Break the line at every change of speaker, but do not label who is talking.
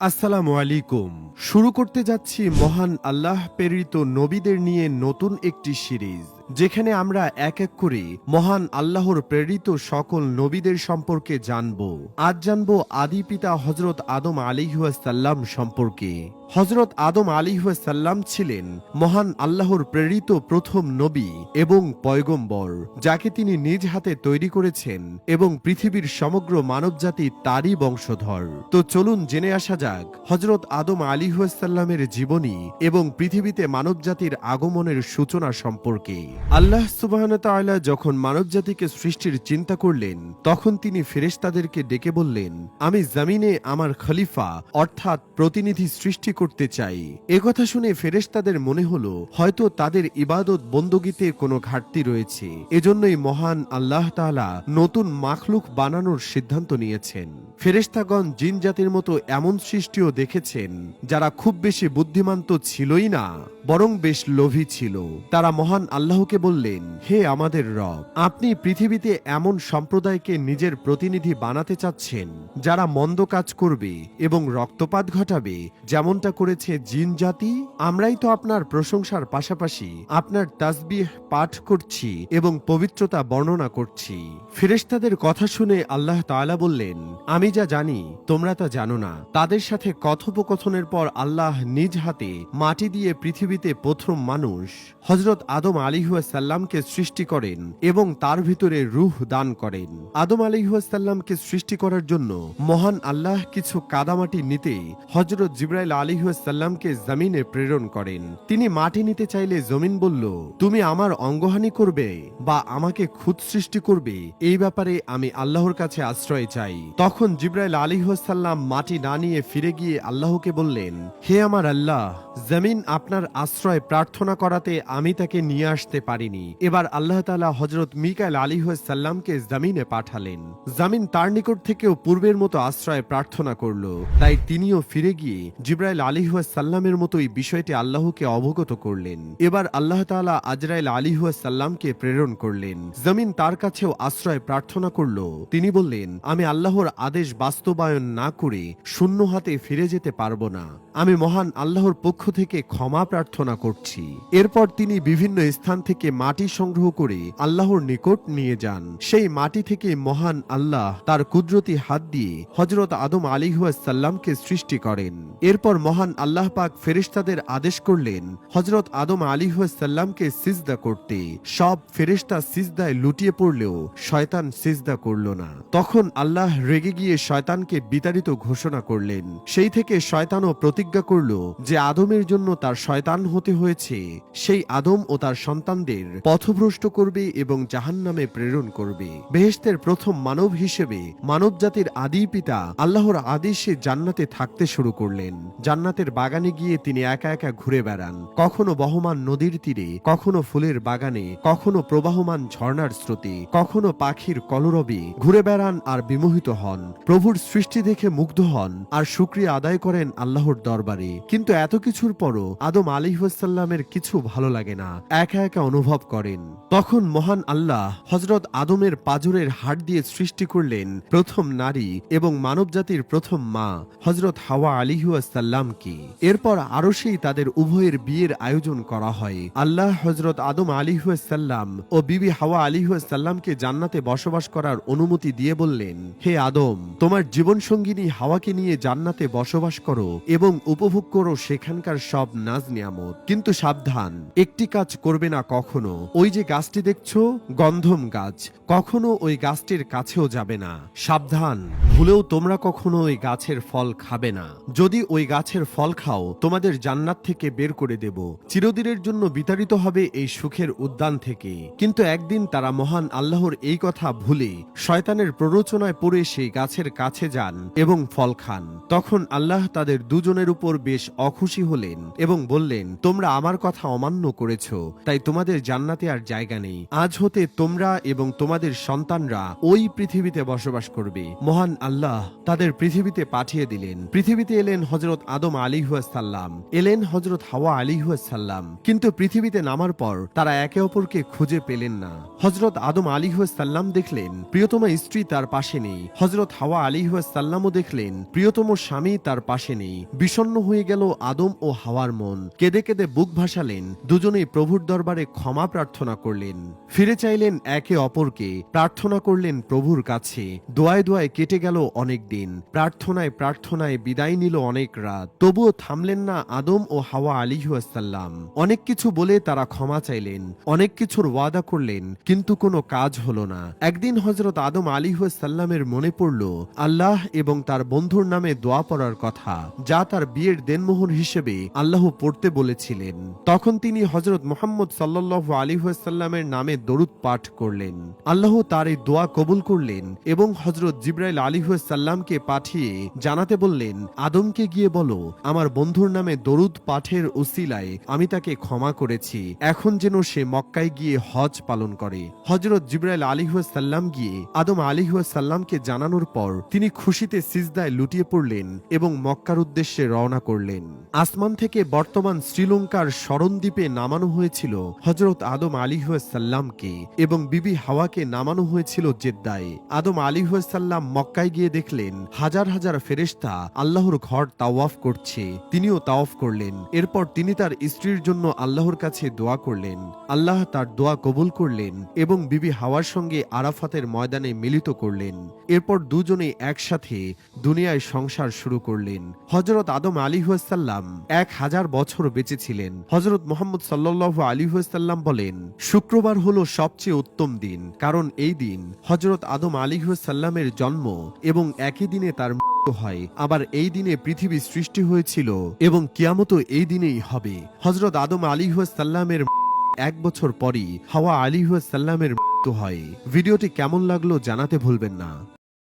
আসসালামু আলাইকুম। শুরু করতে যাচ্ছি মহান আল্লাহ প্রেরিত নবীদের নিয়ে নতুন একটি সিরিজ, যেখানে আমরা এক এক করে মহান আল্লাহর প্রেরিত সকল নবীদের সম্পর্কে জানব। আজ জানব আদি পিতা হজরত আদম আলিহাসাল্লাম সম্পর্কে। হজরত আদম আলিহাসাল্লাম ছিলেন মহান আল্লাহর প্রেরিত প্রথম নবী এবং পয়গম্বর, যাকে তিনি নিজ হাতে তৈরি করেছেন এবং পৃথিবীর সমগ্র মানবজাতি তারই বংশধর। তো চলুন জেনে আসা যাক হজরত আদম আলিহাসাল্লামের জীবনী এবং পৃথিবীতে মানবজাতির আগমনের সূচনা সম্পর্কে। আল্লাহ সুবাহ যখন মানবজাতিকে সৃষ্টির চিন্তা করলেন, তখন তিনি ফেরেশতাদেরকে ডেকে বললেন, আমি জামিনে আমার খলিফা, অর্থাৎ প্রতিনিধি সৃষ্টি করতে চাই। একথা শুনে ফেরেশতাদের মনে হলো, হয়তো তাদের ইবাদত বন্দগিতে কোনো ঘাটতি রয়েছে। এজন্যই মহান আল্লাহ তাআলা নতুন মাখলুক বানানোর সিদ্ধান্ত নিয়েছেন। ফেরেশতাগণ জিন জাতির মতো এমন সৃষ্টিও দেখেছেন, যারা খুব বেশি বুদ্ধিমান তো ছিলই না, বরং বেশ লোভী ছিল। তারা মহান আল্লাহকে বললেন, হে আমাদের রব, আপনি পৃথিবীতে এমন সম্প্রদায়কে নিজের প্রতিনিধি বানাতে চাচ্ছেন, যারা মন্দ কাজ করবে এবং রক্তপাত ঘটাবে, যেমনটা করেছে জিন জাতি। আমরাই তো আপনার প্রশংসার পাশাপাশি আপনার তাসবিহ পাঠ করছি এবং পবিত্রতা বর্ণনা করছি। ফেরেশতাদের কথা শুনে আল্লাহ তাআলা বললেন, আমি যা জানি, তোমরা তা জানো না। তাদের সাথে কথোপকথনের পর আল্লাহ নিজ হাতে মাটি দিয়ে পৃথিবীতে প্রথম মানুষ হজরত আদম আলিহাসাল্লামকে সৃষ্টি করেন এবং তার ভিতরে রুহ দান করেন। আদম আলিহাসাল্লামকে সৃষ্টি করার জন্য মহান আল্লাহ কিছু কাদামাটি নিতে হজরত জিব্রাইল আলিহাসাল্লামকে জমিনে প্রেরণ করেন। তিনি মাটি নিতে চাইলে জমিন বলল, তুমি আমার অঙ্গহানি করবে বা আমাকে খুদ সৃষ্টি করবে। এই ব্যাপারে আমি আল্লাহর কাছে আশ্রয় চাই। তখন জিব্রাইল আলিহাসাল্লাম মাটি না নিয়ে ফিরে গিয়ে আল্লাহকে বললেন, হে আমার আল্লাহ জমিন আপনার আশ্রয় প্রার্থনা করাতে আমি তাকে নিয়ে আসতে পারিনি। এবার আল্লাহ তালা হজরত মিকাইল আলী সাল্লামকে জমিনে পাঠালেন। জামিন তার নিকট থেকেও পূর্বের মতো আশ্রয় প্রার্থনা করল। তাই তিনিও ফিরে গিয়ে জিব্রাইল আলী সাল্লামের মতোই বিষয়টি আল্লাহকে অবগত করলেন। এবার আল্লাহ তালা আজরাইল আলী সাল্লামকে প্রেরণ করলেন। জমিন তার কাছেও আশ্রয় প্রার্থনা করল। তিনি বললেন, আমি আল্লাহর আদেশ বাস্তবায়ন না করে শূন্য হাতে ফিরে যেতে পারব না। আমি মহান আল্লাহর পক্ষ থেকে ক্ষমা প্রার্থনা করছি। এরপর তিনি বিভিন্ন স্থান থেকে মাটি সংগ্রহ করে আল্লাহর নিকট নিয়ে যান। সেই মাটি থেকে মহান আল্লাহ তার কুদরতি হাত দিয়ে হজরত আদম আলিহাসাল্লামকে সৃষ্টি করেন। এরপর মহান আল্লাহ পাক ফেরেশতাদের আদেশ করলেন হজরত আদম আলিহাসাল্লামকে সিজদা করতে। সব ফেরেশতা সিজদায় লুটিয়ে পড়লেও শয়তান সিজদা করল না। তখন আল্লাহ রেগে গিয়ে শয়তানকে বিতাড়িত ঘোষণা করলেন। সেই থেকে শয়তানও প্রতিজ্ঞা করল যে আদমের জন্য তার শয়তান হতে হয়েছে। সেই আদম ও তার সন্তানদের পথভ্রষ্ট করবে এবং জাহান্নামে প্রেরণ করবে। বেহেশতের প্রথম মানব হিসেবে মানব জাতির আদি পিতা আল্লাহর আদেশে জান্নাতে থাকতে শুরু করলেন। জান্নাতের বাগানে গিয়ে তিনি একা একা ঘুরে বেড়ান। কখনো বহমান নদীর তীরে, কখনো ফুলের বাগানে, কখনো প্রবাহমান ঝর্ণার স্রোতে, কখনো পাখির কলরবে ঘুরে বেড়ান আর বিমোহিত হন। প্রভুর সৃষ্টি দেখে মুগ্ধ হন আর সুক্রিয়া আদায় করেন আল্লাহর দরবারে। কিন্তু এত কিছুর পরও আদম আলিহাসাল্লামের কিছু ভালো লাগে না, একা একা অনুভব করেন। তখন মহান আল্লাহ হজরত আদমের পাজরের হাট দিয়ে সৃষ্টি করলেন প্রথম নারী এবং মানবজাতির প্রথম মা হজরত হাওয়া আলিহাসাল্লামকে এরপর আরও সেই তাদের উভয়ের বিয়ের আয়োজন করা হয়। আল্লাহ হজরত আদম আলিহাসাল্লাম ও বিবি হাওয়া আলিহাসাল্লামকে জান্নাতে বসবাস করার অনুমতি দিয়ে বললেন, হে আদম, তোমার জীবন সঙ্গিনী হাওয়াকে নিয়ে জান্নাতে বসবাস করো এবং উপভোগ করো সেখানকার সব নাজ নিয়ামত। কিন্তু সাবধান, একটি কাজ করবে না কখনো। ওই যে গাছটি দেখছ, গন্ধম গাছ, কখনো ওই গাছটির কাছেও যাবে না। সাবধান, ভুলেও তোমরা কখনো ওই গাছের ফল খাবে না। যদি ওই গাছের ফল খাও, তোমাদের জান্নাত থেকে বের করে দেব। চিরদিনের জন্য বিতাড়িত হবে এই সুখের উদ্যান থেকে। কিন্তু একদিন তারা মহান আল্লাহর এই কথা ভুলে, শয়তানের প্ররোচনায় পড়ে সেই গাছের কাছে যান এবং ফল খান। তখন আল্লাহ তাদের দুজনের উপর বেশ অখুশি হয়ে হলেন এবং বললেন, তোমরা আমার কথা অমান্য করেছ, তাই তোমাদের জান্নাতে আর জায়গা নেই। আজ হতে তোমরা এবং তোমাদের সন্তানরা ওই পৃথিবীতে বসবাস করবে। মহান আল্লাহ তাদের পৃথিবীতে পাঠিয়ে দিলেন। পৃথিবীতে এলেন হজরত আদম আলী সাল্লাম এলেন হজরত হাওয়া আলী সাল্লাম কিন্তু পৃথিবীতে নামার পর তারা একে অপরকে খুঁজে পেলেন না। হজরত আদম আলী সাল্লাম দেখলেন, প্রিয়তমা স্ত্রী তার পাশে নেই। হজরত হাওয়া আলী সাল্লামও দেখলেন, প্রিয়তম স্বামী তার পাশে নেই। বিষণ্ণ হয়ে গেল আদম হাওয়ার মন। কেঁদে কেঁদে বুক ভাসালেন। দুজনেই প্রভুর দরবারে ক্ষমা প্রার্থনা করলেন। ফিরে চাইলেন একে অপরকে। প্রার্থনা করলেন প্রভুর কাছে। দোয়ায় দোয়ায় কেটে গেল অনেক দিন। প্রার্থনায় প্রার্থনায় বিদায় নিল অনেক রাত। তবুও থামলেন না আদম ও হাওয়া আলিহাসাল্লাম অনেক কিছু বলে তারা ক্ষমা চাইলেন। অনেক কিছুর ওয়াদা করলেন, কিন্তু কোনো কাজ হলো না। একদিন হজরত আদম আলিহাসাল্লামের মনে পড়ল, আল্লাহ এবং তার বন্ধুর নামে দোয়া পড়ার কথা, যা তার বিয়ের দেনমোহর হিসেবে আল্লাহ পড়তে বলেছিলেন। তখন তিনি হজরত মোহাম্মদ সাল্লাহ আলিহাসাল্লামের নামে দরুদ পাঠ করলেন। আল্লাহ তার এই দোয়া কবুল করলেন এবং হজরত জিব্রাইল আলিহাসাল্লামকে পাঠিয়ে জানাতে বললেন, আদমকে গিয়ে বলো, আমার বন্ধুর নামে দরুদ পাঠের উসিলায় আমি তাকে ক্ষমা করেছি। এখন যেন সে মক্কায় গিয়ে হজ পালন করে। হজরত জিব্রাইল আলিহাসাল্লাম গিয়ে আদম আলিহাসাল্লামকে জানানোর পর তিনি খুশিতে সিজদায় লুটিয়ে পড়লেন এবং মক্কার উদ্দেশ্যে রওনা করলেন। আসমান থেকে বর্তমান শ্রীলঙ্কার স্মরণদ্বীপে নামানো হয়েছিল হজরত আদম আলিহাসাল্লামকে এবং বিবি হাওয়াকে নামানো হয়েছিল জেদ্দায়। আদম আলিহাসাল্লাম মক্কায় গিয়ে দেখলেন, হাজার হাজার ফেরেশতা আল্লাহর ঘর তাওয়াফ করছে, তিনিও তাওয়াফ করলেন। এরপর তিনি তার স্ত্রীর জন্য আল্লাহর কাছে দোয়া করলেন। আল্লাহ তার দোয়া কবুল করলেন এবং বিবি হাওয়ার সঙ্গে আরাফাতের ময়দানে মিলিত করলেন। এরপর দুজনে একসাথে দুনিয়ায় সংসার শুরু করলেন। হজরত আদম আলী সাল্লাম এক হাজার বছর বেঁচে ছিলেন। হজরত মোহাম্মদ সাল্লাহ আলী সাল্লাম বলেন, শুক্রবার হলো সবচেয়ে উত্তম দিন, কারণ এই দিন হজরত আদম আলী সাল্লামের জন্ম এবং একই দিনে তার হয়। আবার এই দিনে পৃথিবী সৃষ্টি হয়েছিল এবং কিয়ামত এই দিনেই হবে। হজরত আদম আলী সাল্লামের এক বছর পরই হাওয়া আলী সাল্লামের মৃত্যু হয়। ভিডিওটি কেমন লাগল জানাতে ভুলবেন না।